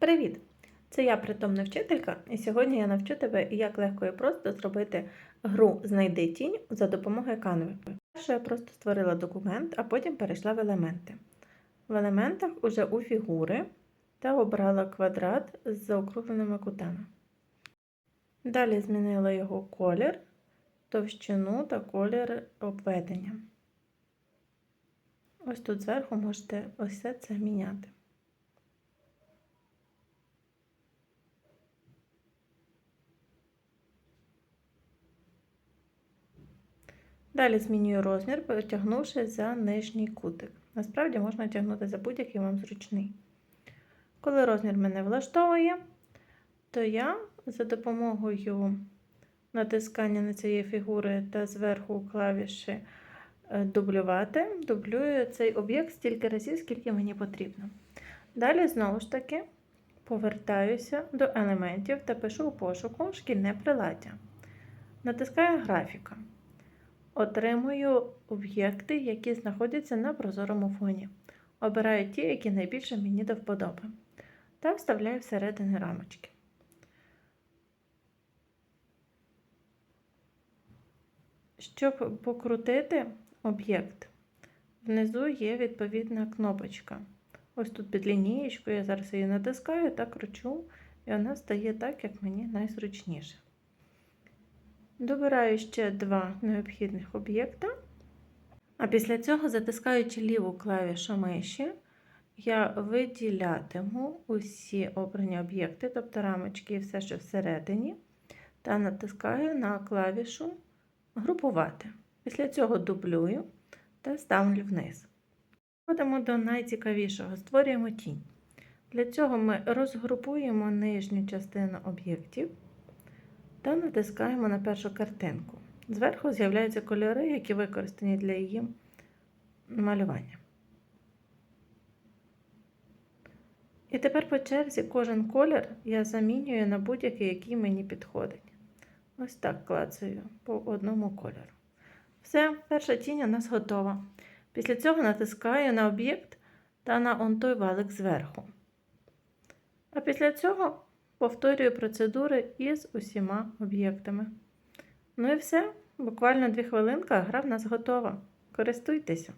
Привіт! Це я притомна вчителька, і сьогодні я навчу тебе, як легко і просто зробити гру Знайди тінь за допомогою канви. Перше я просто створила документ, а потім перейшла в елементи. В елементах уже у фігури та обрала квадрат з заокругленими кутами. Далі змінила його колір, товщину та колір обведення. Ось тут зверху можете ось це міняти. Далі змінюю розмір, потягнувши за нижній кутик. Насправді можна тягнути за будь-який вам зручний. Коли розмір мене влаштовує, то я за допомогою натискання на цієї фігури та зверху клавіші е, дублювати, дублюю цей об'єкт стільки разів, скільки мені потрібно. Далі, знову ж таки, повертаюся до елементів та пишу у пошуку шкільне приладдя. Натискаю графіка. Отримую об'єкти, які знаходяться на прозорому фоні. Обираю ті, які найбільше мені до вподоби. Та вставляю всередини рамочки. Щоб покрутити об'єкт, внизу є відповідна кнопочка. Ось тут під лінієчкою я зараз її натискаю та кручу, і вона стає так, як мені найзручніше. Добираю ще два необхідних об'єкта. А після цього, затискаючи ліву клавішу миші, я виділятиму усі обрані об'єкти, тобто рамочки і все, що всередині, та натискаю на клавішу Групувати. Після цього дублюю та ставлю вниз. Переходимо до найцікавішого: створюємо тінь. Для цього ми розгрупуємо нижню частину об'єктів та натискаємо на першу картинку. Зверху з'являються кольори, які використані для її малювання. І тепер по черзі кожен колір я замінюю на будь-який, який мені підходить. Ось так клацаю по одному кольору. Все, перша тінь у нас готова. Після цього натискаю на об'єкт та на он той валик зверху. А після цього повторюю процедури із усіма об'єктами. Ну і все, буквально 2 хвилинки, гра в нас готова. Користуйтеся!